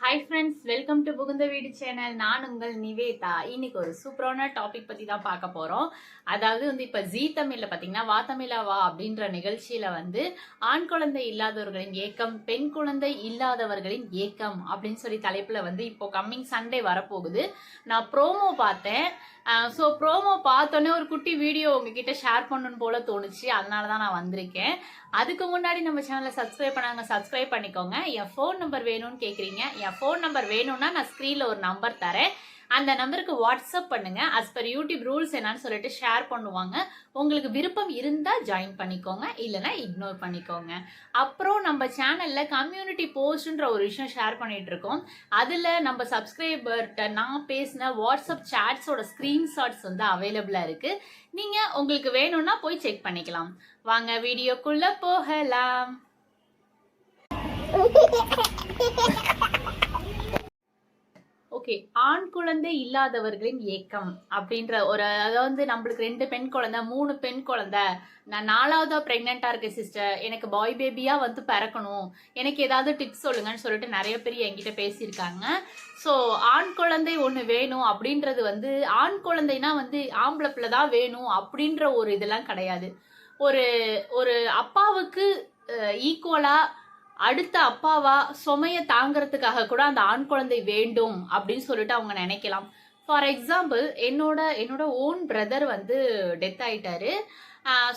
Hi friends welcome to புகுந்த வீடு channel நான் உங்கள் நிவேதா. இன்னைக்கு ஒரு சூப்பரான டாபிக் பத்தி தான் பார்க்க போறோம். அதாவது வந்து இப்ப ஜீ தமிழ்ல பாத்தீங்கன்னா வா தமிழா வா அப்படின்ற நிகழ்ச்சியில வந்து ஆண் குழந்தை இல்லாதவர்களின் ஏக்கம் பெண் குழந்தை இல்லாதவர்களின் ஏக்கம் அப்படின்னு சொல்லி தலைப்புல வந்து இப்போ கம்மிங் சண்டே வரப்போகுது. நான் ப்ரோமோ பார்த்தேன். ஸோ ப்ரோமோ பார்த்தோன்னே ஒரு குட்டி வீடியோ உங்ககிட்ட ஷேர் பண்ணணும் போல தோணுச்சு. அதனால தான் நான் வந்திருக்கேன். அதுக்கு முன்னாடி நம்ம சேனலை சப்ஸ்கிரைப் பண்ணாங்க சப்ஸ்கிரைப் பண்ணிக்கோங்க. என் ஃபோன் நம்பர் வேணும்னு கேட்குறீங்க என் ஃபோன் நம்பர் வேணும்னா நான் ஸ்க்ரீனில் ஒரு நம்பர் தரேன். அந்த நம்பருக்கு வாட்ஸ்அப் பண்ணுங்க. அஸ் பர் யூடியூப் ரூல்ஸ் என்னன்னு சொல்லிட்டு ஷேர் பண்ணுவாங்க. உங்களுக்கு விருப்பம் இருந்தால் ஜாயின் பண்ணிக்கோங்க. இல்லைன்னா இக்னோர் பண்ணிக்கோங்க. அப்புறம் நம்ம சேனலில் கம்யூனிட்டி போஸ்ட்ன்ற ஒரு விஷயம் ஷேர் பண்ணிட்டு இருக்கோம். அதில் நம்ம சப்ஸ்கிரைபர்கிட்ட நான் பேசின வாட்ஸ்அப் சாட்ஸோட ஸ்க்ரீன்ஷாட்ஸ் வந்து அவைலபிளாக இருக்குது நீங்கள் உங்களுக்கு வேணும்னா போய் செக் பண்ணிக்கலாம். வாங்க வீடியோக்குள்ளே போகலாம். ஓகே ஆண் குழந்தை இல்லாதவர்களின் ஏக்கம் அப்படின்ற ஒரு அதாவது நம்மளுக்கு ரெண்டு பெண் குழந்தை மூணு பெண் குழந்தை. நான் நாலாவதா பிரெக்னெண்டா இருக்கேன் சிஸ்டர் எனக்கு பாய் பேபியா வந்து பிறக்கணும். எனக்கு ஏதாவது டிப்ஸ் சொல்லுங்கன்னு சொல்லிட்டு நிறைய பேர் என்கிட்ட பேசியிருக்காங்க. ஸோ ஆண் குழந்தை ஒன்று வேணும் அப்படின்றது வந்து ஆண் குழந்தைனா வந்து ஆம்பளை பிள்ளை தான் வேணும் அப்படின்ற ஒரு இதெல்லாம் கிடையாது. ஒரு ஒரு அப்பாவுக்கு ஈக்குவலாக அடுத்த அப்பாவா சுமைய தாங்கறதுக்காக கூட அந்த ஆண் குழந்தை வேண்டும் அப்படின்னு சொல்லிட்டு அவங்க நினைக்கலாம். ஃபார் எக்ஸாம்பிள் என்னோட என்னோட ஓன் பிரதர் வந்து டெத் ஆயிட்டாரு.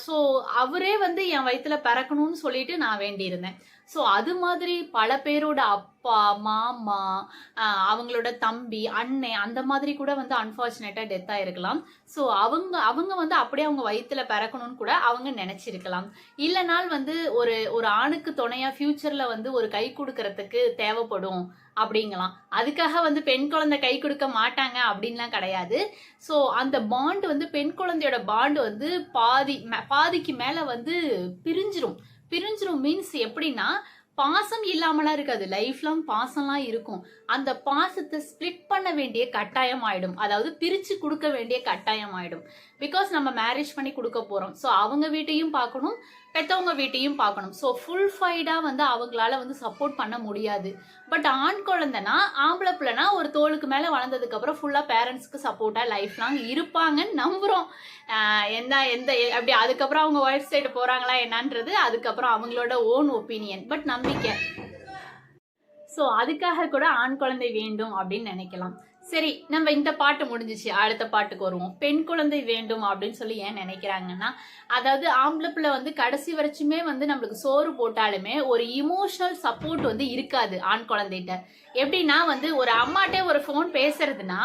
ஸோ அவரே வந்து என் வயிற்றுல பிறக்கணும்னு சொல்லிட்டு நான் வேண்டியிருந்தேன். ஸோ அது மாதிரி பல பேரோட அப்பா மாமா அவங்களோட தம்பி அண்ணன் அந்த மாதிரி கூட வந்து அன்ஃபார்ச்சுனேட்டாக டெத் ஆகிருக்கலாம் ஸோ அவங்க அவங்க வந்து அப்படியே அவங்க வயிற்றில் பிறக்கணும்னு கூட அவங்க நினச்சிருக்கலாம். இல்லைனால் வந்து ஒரு ஒரு ஆணுக்கு துணையாக ஃப்யூச்சரில் வந்து ஒரு கை கொடுக்கறதுக்கு தேவைப்படும் அப்படிங்கலாம். அதுக்காக வந்து பெண் குழந்தை கை கொடுக்க மாட்டாங்க அப்படின்லாம் கிடையாது. ஸோ அந்த பாண்ட் வந்து பெண் குழந்தையோட பாண்ட் வந்து பாதி பாதிக்கு மேலே வந்து பிரிஞ்சிரும். பிரிஞ்சிரும் மீன்ஸ் எப்படின்னா பாசம் இல்லாமலாம் இருக்காது. லைஃப் லாங் பாசம்லாம் இருக்கும். அந்த பாசத்தை ஸ்ப்ளிட் பண்ண வேண்டிய கட்டாயம் ஆயிடும். அதாவது பிரிச்சு கொடுக்க வேண்டிய கட்டாயம் ஆயிடும். பிகாஸ் நம்ம மேரேஜ் பண்ணி கொடுக்க போறோம். ஸோ அவங்க வீட்டையும் பார்க்கணும். பெற்றவங்க வீட்டையும் பார்க்கணும். ஸோ ஃபுல் ஃபைடாக வந்து அவங்களால வந்து சப்போர்ட் பண்ண முடியாது. பட் ஆண் குழந்தைனா ஆம்பளை பிள்ளைனா ஒரு தோளுக்கு மேலே வளர்ந்ததுக்கப்புறம் ஃபுல்லாக பேரண்ட்ஸ்க்கு சப்போர்ட்டாக லைஃப் லாங் இருப்பாங்கன்னு நம்புகிறோம் எந்த எந்த அப்படி அதுக்கப்புறம் அவங்க ஒய்ஃப் சைடு போகிறாங்களா என்னன்றது அதுக்கப்புறம் அவங்களோட ஓன் ஒப்பீனியன் பட் நம்பிக்கை. ஸோ அதுக்காக கூட ஆண் குழந்தை வேண்டும் அப்படின்னு நினைக்கலாம். சரி நம்ம இந்த பாட்டு முடிஞ்சிச்சு. அடுத்த பாட்டுக்கு வருவோம். பெண் குழந்தை வேண்டும் அப்படின்னு சொல்லி ஏன் நினைக்கிறாங்கன்னா அதாவது ஆம்பளை பிள்ளை வந்து கடைசி வரைச்சுமே வந்து நம்மளுக்கு சோறு போட்டாலுமே ஒரு இமோஷனல் சப்போர்ட் வந்து இருக்காது ஆண் குழந்தைகிட்ட. எப்படின்னா வந்து ஒரு அம்மாட்டே ஒரு ஃபோன் பேசுறதுன்னா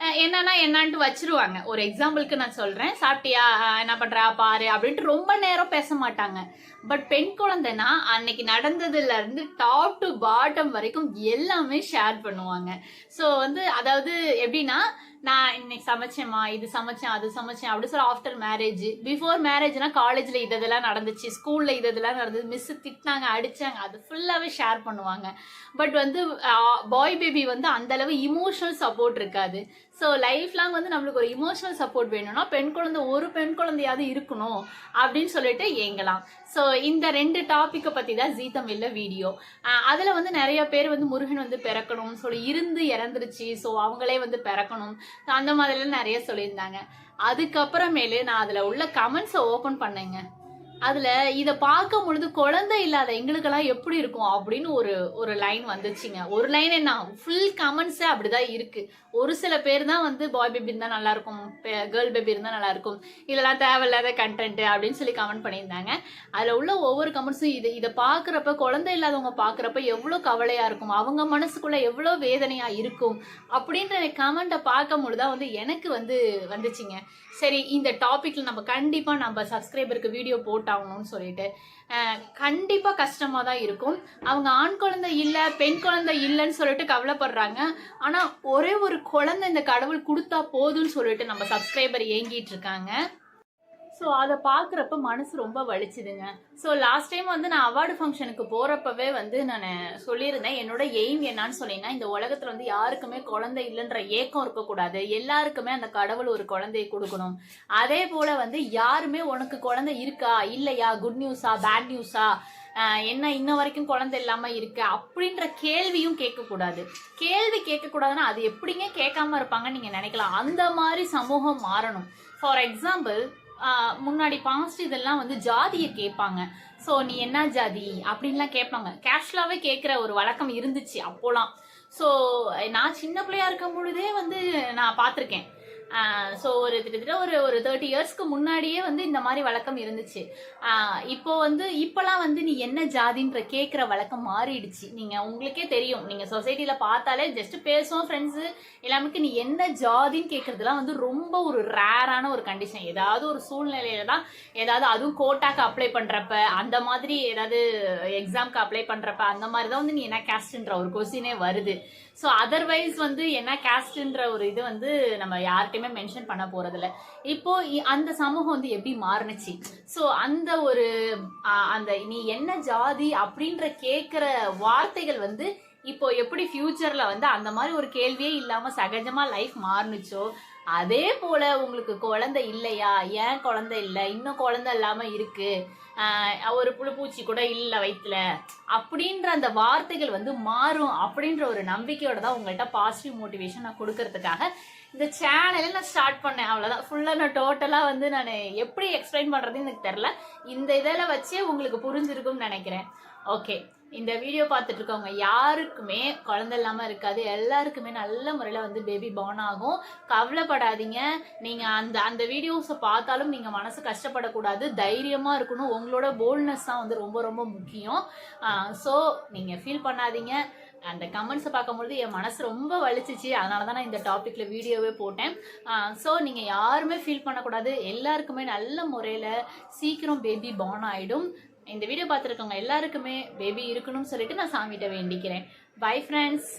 என்னன்னா என்னான்ட்டு வச்சிருவாங்க. ஒரு எக்ஸாம்பிளுக்கு நான் சொல்றேன். சாப்பிட்டியா? என்ன பண்றா? பாரு அப்படின்ட்டு ரொம்ப நேரம் பேச மாட்டாங்க. பட் பெண் குழந்தைனா அன்னைக்கு நடந்ததுல இருந்து டாப் டு பாட்டம் வரைக்கும் எல்லாமே ஷேர் பண்ணுவாங்க. ஸோ வந்து அதாவது எப்படின்னா நான் இன்னைக்கு சமைச்சேம்மா இது சமைச்சேன் அது சமைச்சேன் அப்படி சொல்லி ஆஃப்டர் மேரேஜ் பிஃபோர் மேரேஜ்னா காலேஜ்ல இது இதெல்லாம் நடந்துச்சு ஸ்கூல்ல இது இதெல்லாம் நடந்தது மிஸ் திட்டினாங்க அடிச்சாங்க அது ஃபுல்லாவே ஷேர் பண்ணுவாங்க. பட் வந்து பாய் பேபி வந்து அந்த அளவு இமோஷனல் சப்போர்ட் இருக்காது. ஸோ லைஃப் லாங் வந்து நம்மளுக்கு ஒரு இமோஷனல் சப்போர்ட் வேணும்னா பெண் குழந்தை ஒரு பெண் குழந்தையாவது இருக்கணும் அப்படின்னு சொல்லிட்டு ஏங்கலாம். ஸோ இந்த ரெண்டு டாப்பிக்கை பற்றி தான் ஜீ தமிழில் வீடியோ அதில் வந்து நிறைய பேர் வந்து முருகன் வந்து பிறக்கணும் ஸோ இருந்து இறந்துருச்சு. ஸோ அவங்களே வந்து பிறக்கணும். அந்த மாதிரிலாம் நிறைய சொல்லியிருந்தாங்க. அதுக்கப்புறமேலு நான் அதில் உள்ள கமெண்ட்ஸை ஓப்பன் பண்ணேங்க. அதுல இத பார்க்கும் பொழுது குழந்தை இல்லாத எங்களுக்கெல்லாம் எப்படி இருக்கும் அப்படின்னு ஒரு ஒரு லைன் வந்துச்சுங்க. ஒரு லைன் என்ன? ஃபுல் கமெண்ட்ஸே அப்படிதான் இருக்கு. ஒரு சில பேர் தான் வந்து பாய் பேபி இருந்தா நல்லா இருக்கும் கேர்ள் பேபி இருந்தா நல்லா இருக்கும். இதெல்லாம் தேவையில்லாத கண்டென்ட் அப்படின்னு சொல்லி கமெண்ட் பண்ணியிருந்தாங்க. அதுல உள்ள ஒவ்வொரு கமெண்ட்ஸும் இது இதை பாக்குறப்ப குழந்தை இல்லாதவங்க பாக்குறப்ப எவ்வளவு கவலையா இருக்கும்? அவங்க மனசுக்குள்ள எவ்வளவு வேதனையா இருக்கும்? அப்படின்ற கமெண்ட்டை பார்க்கும் பொழுதுதான் வந்து எனக்கு வந்து வந்துச்சுங்க. சரி இந்த டாபிக்ல நம்ம கண்டிப்பா நம்ம சப்ஸ்கிரைபருக்கு வீடியோ போட்டு ஆகணும்னு சொல்லிட்டு அஹ், கண்டிப்பா கஷ்டமா தான் இருக்கும். அவங்க ஆண் குழந்தை இல்லை பெண் குழந்தை இல்லைன்னு சொல்லிட்டு கவலைப்படுறாங்க. ஆனா ஒரே ஒரு குழந்தை இந்த கடவுள் கொடுத்தா போதும்னு சொல்லிட்டு நம்ம சப்ஸ்கிரைபர் ஏங்கிட்டு இருக்காங்க. ஸோ அதை பார்க்குறப்ப மனசு ரொம்ப வலிச்சுதுங்க. ஸோ லாஸ்ட் டைம் வந்து நான் அவார்டு ஃபங்க்ஷனுக்கு போகிறப்பவே வந்து நான் சொல்லியிருந்தேன் என்னோட எய்ம் என்னன்னு சொன்னீங்கன்னா இந்த உலகத்தில் வந்து யாருக்குமே குழந்தை இல்லைன்ற ஏக்கம் இருக்கக்கூடாது. எல்லாருக்குமே அந்த கடவுள் ஒரு குழந்தையை கொடுக்கணும். அதே போல் வந்து யாருமே உனக்கு குழந்தை இருக்கா? இல்லையா? குட் நியூஸா பேட் நியூஸா என்ன இன்ன வரைக்கும் குழந்தை இல்லாம இருக்கு? அப்படின்ற கேள்வியும் கேட்கக்கூடாது. கேள்வி கேட்கக்கூடாதுன்னா அது எப்படிங்க கேட்காம இருப்பாங்கன்னு நீங்க நினைக்கலாம். அந்த மாதிரி சமூகம் மாறணும். ஃபார் எக்ஸாம்பிள் முன்னாடி பாஸ்ட் இதெல்லாம் வந்து ஜாதியை கேட்பாங்க. ஸோ நீ என்ன ஜாதி? அப்படின்லாம் கேட்பாங்க. கேஷுவலாகவே கேட்குற ஒரு வழக்கம் இருந்துச்சு அப்போலாம். ஸோ நான் சின்ன பிள்ளையா இருக்கும் பொழுதே வந்து நான் பார்த்துருக்கேன். ஸோ ஒரு கிட்டத்தட்ட ஒரு ஒரு தேர்ட்டி இயர்ஸ்க்கு முன்னாடியே வந்து இந்த மாதிரி வழக்கம் இருந்துச்சு. இப்போ வந்து இப்போலாம் வந்து நீ என்ன ஜாதின்ற கேட்குற வழக்கம் மாறிடுச்சு. நீங்கள் உங்களுக்கே தெரியும். நீங்கள் சொசைட்டியில் பார்த்தாலே ஜஸ்ட் பேசுவோம் ஃப்ரெண்ட்ஸு எல்லாமே நீ என்ன ஜாதின்னு கேட்குறதுலாம் வந்து ரொம்ப ஒரு ரேரான ஒரு கண்டிஷன் ஏதாவது ஒரு சூழ்நிலையில தான் ஏதாவது அதுவும் கோட்டாக்கு அப்ளை பண்ணுறப்ப அந்த மாதிரி ஏதாவது எக்ஸாம்க்கு அப்ளை பண்ணுறப்ப அந்த மாதிரி தான் வந்து நீ என்ன கேஸ்ட்ன்ற ஒரு கொஸ்டினே வருது. ஸோ அதர்வைஸ் வந்து என்ன கேஸ்ட்ன்ற ஒரு இது வந்து நம்ம யார்கிட்டயுமே மென்ஷன் பண்ண போறதில்ல. இப்போ அந்த சமூகம் வந்து எப்படி மாறுனுச்சு? ஸோ அந்த ஒரு அந்த நீ என்ன ஜாதி அப்படின்ற கேட்குற வார்த்தைகள் வந்து இப்போ எப்படி ஃபியூச்சர்ல வந்து அந்த மாதிரி ஒரு கேள்வியே இல்லாம சகஜமா லைஃப் மாறுனுச்சோ அதே போல உங்களுக்கு குழந்தை இல்லையா? ஏன் குழந்தை இல்லை? இன்னும் குழந்தை இல்லாம இருக்கு. ஆஹ் ஒரு புழுப்பூச்சி கூட இல்ல வயிற்றுல அப்படின்ற அந்த வார்த்தைகள் வந்து மாறும் அப்படின்ற ஒரு நம்பிக்கையோட தான் உங்கள்கிட்ட பாசிட்டிவ் மோட்டிவேஷன் நான் கொடுக்கறதுக்காக இந்த சேனலை நான் ஸ்டார்ட் பண்ணேன். அவ்வளோதான் ஃபுல்லாக நான் டோட்டலாக வந்து நான் எப்படி எக்ஸ்பிளைன் பண்ணுறதுன்னு எனக்கு தெரில இந்த இதில் வச்சே உங்களுக்கு புரிஞ்சிருக்கும்னு நினைக்கிறேன். ஓகே இந்த வீடியோ பார்த்துட்டு இருக்கவங்க யாருக்குமே குழந்த இல்லாமல் இருக்காது. எல்லாருக்குமே நல்ல முறையில் வந்து பேபி பார்ன் ஆகும். கவலைப்படாதீங்க. நீங்கள் அந்த அந்த வீடியோஸை பார்த்தாலும் நீங்கள் மனசு கஷ்டப்படக்கூடாது. தைரியமாக இருக்கணும். உங்களோட போல்ட்னஸ் தான் வந்து ரொம்ப ரொம்ப முக்கியம். ஸோ நீங்கள் ஃபீல் பண்ணாதீங்க. அந்த கமெண்ட்ஸை பார்க்கும்பொழுது என் மனசு ரொம்ப வலிச்சிச்சு. அதனால தான் நான் இந்த டாப்பிக்கில் வீடியோவே போட்டேன் ஸோ நீங்கள் யாருமே ஃபீல் பண்ணக்கூடாது. எல்லாருக்குமே நல்ல முறையில் சீக்கிரம் பேபி பார்ன் ஆகிடும் இந்த வீடியோ பார்த்துருக்கவங்க எல்லாருக்குமே பேபி இருக்கணும்னு சொல்லிட்டு நான் சாமிகிட்ட வேண்டிக்கிறேன். Bye friends